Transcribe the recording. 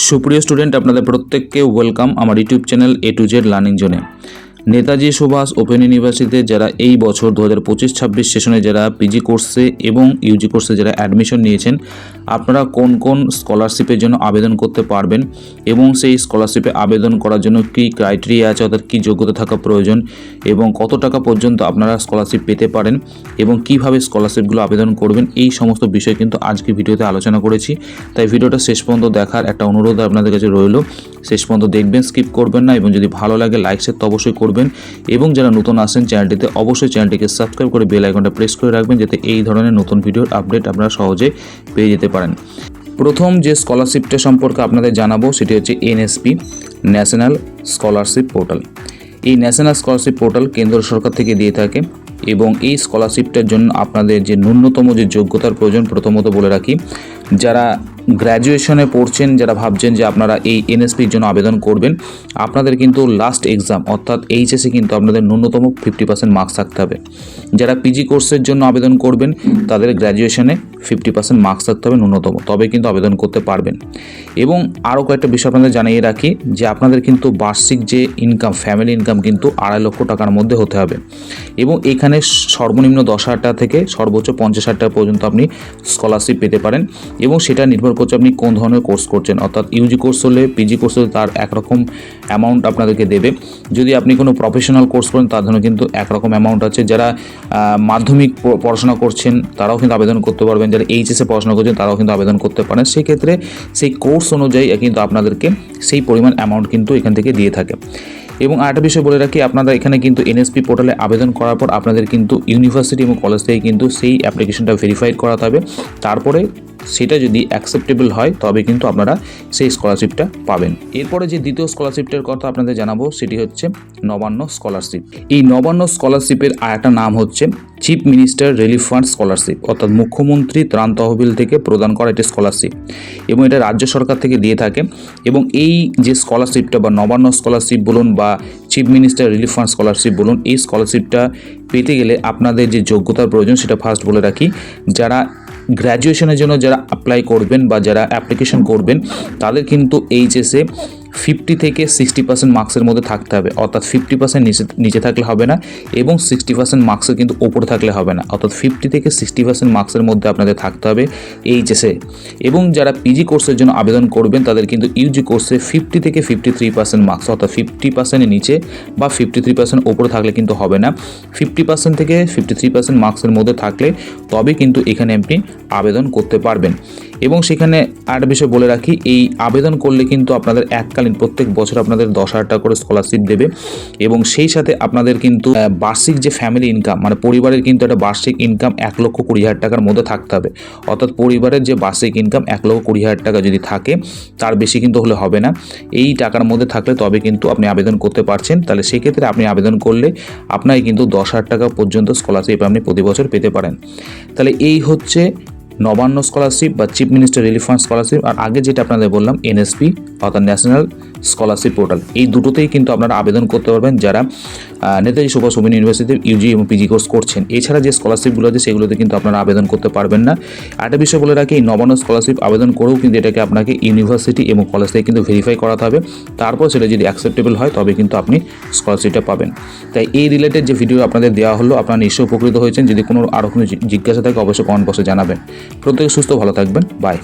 সুপ্রিয় স্টুডেন্ট আপনাদের প্রত্যেককে ওয়েলকাম আমার YouTube channel A to Z learning জোনে নেতাজি সুভাষ ওপেন ইউনিভার্সিটিতে যারা এই বছর দু হাজার পঁচিশ ছাব্বিশ সেশনে যারা পিজি কোর্সে এবং ইউজি কোর্সে যারা অ্যাডমিশন নিয়েছেন, আপনারা কোন কোন স্কলারশিপের জন্য আবেদন করতে পারবেন এবং সেই স্কলারশিপে আবেদন করার জন্য কী ক্রাইটেরিয়া আছে, অর্থাৎ কী যোগ্যতা থাকা প্রয়োজন এবং কত টাকা পর্যন্ত আপনারা স্কলারশিপ পেতে পারেন এবং কীভাবে স্কলারশিপগুলো আবেদন করবেন, এই সমস্ত বিষয় কিন্তু আজকে ভিডিওতে আলোচনা করেছি। তাই ভিডিওটা শেষ পর্যন্ত দেখার একটা অনুরোধ আপনাদের কাছে রইল। শেষ পর্যন্ত দেখবেন স্কিপ করবেন না এবং যদি ভালো লাগে লাইক শেয়ার তো অবশ্যই করবেন। এবং যারা নতুন আসেন চ্যানেলটিতে অবশ্যই চ্যানেলটিকে সাবস্ক্রাইব করে বেল আইকনটা প্রেস করে রাখবেন, যাতে এই ধরনের নতুন ভিডিওর আপডেট আপনারা সহজে পেয়ে যেতে পারেন। প্রথম যে স্কলারশিপটা সম্পর্কে আপনাদের জানাব, সেটি হচ্ছে এনএসপি ন্যাশনাল স্কলারশিপ পোর্টাল এই ন্যাশনাল স্কলারশিপ পোর্টাল কেন্দ্র সরকার থেকে দিয়ে থাকে এবং এই স্কলারশিপটার জন্য আপনাদের যে ন্যূনতম যে যোগ্যতার প্রয়োজন, প্রথমত বলে রাখি, যারা গ্র্যাজুয়েশনে পড়ছেন, যারা ভাবছেন যে আপনারা এই এনএসপির জন্য আবেদন করবেন, আপনাদের কিন্তু লাস্ট এক্সাম অর্থাৎ এইচএসে কিন্তু আপনাদের ন্যূনতম ফিফটি পার্সেন্ট মার্কস থাকতে হবে। যারা পিজি কোর্সের জন্য আবেদন করবেন, তাদের গ্র্যাজুয়েশনে ফিফটি পার্সেন্ট মার্কস থাকতে হবে ন্যূনতম, তবে কিন্তু আবেদন করতে পারবেন। এবং আরও কয়েকটা বিষয় আপনাদের জানিয়ে রাখি, যে আপনাদের কিন্তু বার্ষিক যে ইনকাম ফ্যামিলি ইনকাম কিন্তু আড়াই লক্ষ টাকার মধ্যে হতে হবে। এবং এখানে সর্বনিম্ন দশ হাজার টাকা থেকে সর্বোচ্চ পঞ্চাশ হাজার টাকা পর্যন্ত আপনি স্কলারশিপ পেতে পারেন, এবং সেটা নির্ভর করছে আপনি কোন ধরনের কোর্স করছেন? অর্থাৎ ইউজি কোর্স হলে পিজি কোর্স হলে তার একরকম অ্যামাউন্ট আপনাদেরকে দেবে। যদি আপনি কোনো প্রফেশনাল কোর্স করেন, তার জন্য কিন্তু একরকম অ্যামাউন্ট আছে। যারা মাধ্যমিক পড়াশোনা করছেন, তারাও কিন্তু আবেদন করতে পারবেন। যারা এইচএসে পড়াশোনা করছেন, তারাও কিন্তু আবেদন করতে পারেন। সেক্ষেত্রে সেই কোর্স অনুযায়ী কিন্তু আপনাদেরকে সেই পরিমাণ অ্যামাউন্ট কিন্তু এখান থেকে দিয়ে থাকে। এবং আরেকটা বিষয় বলে রাখি, আপনারা এখানে কিন্তু এনএসপি পোর্টালে আবেদন করার পর আপনাদের কিন্তু ইউনিভার্সিটি এবং কলেজ থেকে কিন্তু সেই অ্যাপ্লিকেশনটা ভেরিফাই করাতে হবে। তারপরে সেটা যদি অ্যাকসেপ্টেবল হয়, তবে কিন্তু আপনারা সেই স্কলারশিপটা পাবেন। এরপরে যে দ্বিতীয় স্কলারশিপটার কথা আপনাদের জানাব, সেটি হচ্ছে নবান্ন স্কলারশিপ এই নবান্ন স্কলারশিপের আর একটা নাম হচ্ছে chief minister relief fund scholarship অর্থাৎ মুখ্যমন্ত্রী ত্রাণ তহবিল থেকে প্রদান করা একটি স্কলারশিপ এবং এটা রাজ্য সরকার থেকে দিয়ে থাকে এবং এই যে স্কলারশিপটা বা নবান্ন স্কলারশিপ বলুন বা chief minister relief fund scholarship বলুন, এই স্কলারশিপটা পেতে গেলে আপনাদের যে যোগ্যতার প্রয়োজন, সেটা ফার্স্ট বলে রাখি। যারা গ্র্যাজুয়েশনের জন্য যারা অ্যাপ্লাই করবেন বা যারা অ্যাপ্লিকেশন করবেন তাদের কিন্তু এইচএসে ফিফটি থেকে সিক্সটি পার্সেন্ট মার্কসের মধ্যে থাকতে হবে। অর্থাৎ ফিফটি পার্সেন্ট নিচে নিচে থাকলে হবে না এবং সিক্সটি পার্সেন্ট মার্কসের কিন্তু ওপরে থাকলে হবে না। অর্থাৎ ফিফটি থেকে সিক্সটি পার্সেন্ট মার্কসের মধ্যে আপনাদের থাকতে হবে এইচএসে এবং যারা পিজি কোর্সের জন্য আবেদন করবেন, তাদের কিন্তু ইউজি কোর্সে ফিফটি থেকে ফিফটি থ্রি পার্সেন্ট মার্কস, অর্থাৎ ফিফটি পার্সেন্টের নিচে বা ফিফটি থ্রি পার্সেন্ট ওপরে থাকলে কিন্তু হবে না। ফিফটি পার্সেন্ট থেকে ফিফটি থ্রি পার্সেন্ট মার্কসের মধ্যে থাকলে তবে কিন্তু এখানে আপনি আবেদন করতে পারবেন। এবং সেখানে আরেকটা বিষয় বলে রাখি, এই আবেদন করলে কিন্তু আপনাদের এককালীন প্রত্যেক বছর আপনাদের দশ হাজার টাকা করে স্কলারশিপ দেবে এবং সেই সাথে আপনাদের কিন্তু বার্ষিক যে ফ্যামিলি ইনকাম মানে পরিবারের কিন্তু একটা বার্ষিক ইনকাম এক লক্ষ কুড়ি হাজার টাকার মধ্যে থাকতে হবে। অর্থাৎ পরিবারের যে বার্ষিক ইনকাম এক লক্ষ কুড়ি হাজার টাকা যদি থাকে, তার বেশি কিন্তু হলে হবে না। এই টাকার মধ্যে থাকলে তবে কিন্তু আপনি আবেদন করতে পারছেন। তাহলে সেক্ষেত্রে আপনি আবেদন করলে আপনাকে কিন্তু দশ হাজার টাকা পর্যন্ত স্কলারশিপ আপনি প্রতি বছর পেতে পারেন। তাহলে এই হচ্ছে নবান্ন স্কলারশিপ বা chief minister relief fund scholarship আর আগে যেটা আপনাদের বললাম, এনএসপি অর্থাৎ ন্যাশনাল স্কলারশিপ পোর্টাল। এই দুটোতেই কিন্তু আপনারা আবেদন করতে পারবেন যারা নেতাজি সুভাষ ওপেন ইউনিভার্সিটির ইউজি এবং পিজি কোর্স করছেন। এছাড়া যে স্কলারশিপগুলো আছে, সেগুলোতে কিন্তু আপনারা আবেদন করতে পারবেন না। আরেকটা বিষয় বলে রাখি, এই নবান্ন স্কলারশিপ আবেদন করেও কিন্তু এটাকে আপনাকে ইউনিভার্সিটি এবং কলেজ থেকে কিন্তু ভেরিফাই করাতে হবে। তারপর সেটা যদি অ্যাকসেপ্টেবল হয়, তবে কিন্তু আপনি স্কলারশিপটা পাবেন। তাই এই রিলেটেড যে ভিডিও আপনাদের দেওয়া হলো, আপনারা নিশ্চয়ই উপকৃত হয়েছেন। যদি কোনো আরও কোনো জিজ্ঞাসা থাকে, অবশ্যই কমেন্ট বক্সে জানাবেন। প্রত্যেকে সুস্থ, ভালো থাকবেন। বাই